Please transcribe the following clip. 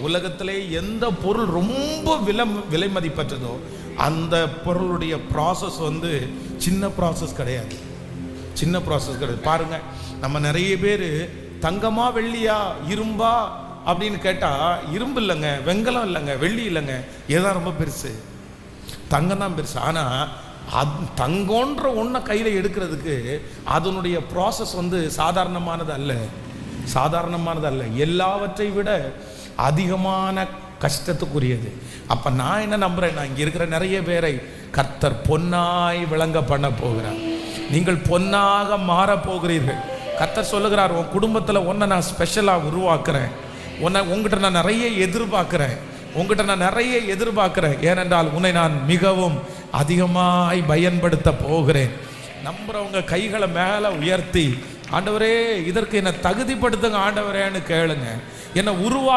உலகத்திலே எந்த பொருள் ரொம்ப விலை விலை மதிப்பற்றதோ அந்த பொருளுடைய ப்ராசஸ் வந்து சின்ன ப்ராசஸ் கிடையாது. சின்ன ப்ராசஸ் கிடையாது. பாருங்கள் நம்ம நிறைய பேர் தங்கமா வெள்ளியா இரும்பா அப்படின்னு கேட்டால் இரும்பு இல்லைங்க வெங்கலம் இல்லைங்க வெள்ளி இல்லைங்க இதுதான் ரொம்ப பெருசு. தங்கம் தான் பெருசு. ஆனால் அது தங்கன்ற ஒன்றை கையில் எடுக்கிறதுக்கு அதனுடைய ப்ராசஸ் வந்து சாதாரணமானது அல்ல. சாதாரணமானது அல்ல எல்லாவற்றை விட அதிகமான கஷ்டத்துக்குரியது. அப்போ நான் என்ன நம்புகிறேன் நான் இங்கே இருக்கிற நிறைய பேரை கர்த்தர் பொன்னாய் விளங்க பண்ண போகிறார். நீங்கள் பொன்னாக மாறப் போகிறீர்கள். கர்த்தர் சொல்லுகிறார் உன் குடும்பத்தில் ஒன்றை நான் ஸ்பெஷலாக உருவாக்குறேன். உன்னை உங்ககிட்ட நான் நிறைய எதிர்பார்க்குறேன். உங்ககிட்ட நான் நிறைய எதிர்பார்க்குறேன். ஏனென்றால் உன்னை நான் மிகவும் அதிகமாய் பயன்படுத்த போகிறேன். நம்புகிறவங்க கைகளை மேலே உயர்த்தி ஆண்டவரே இதற்கு என்னை தகுதிப்படுத்துங்க ஆண்டவரேன்னு கேளுங்க. என்னை உருவாக்க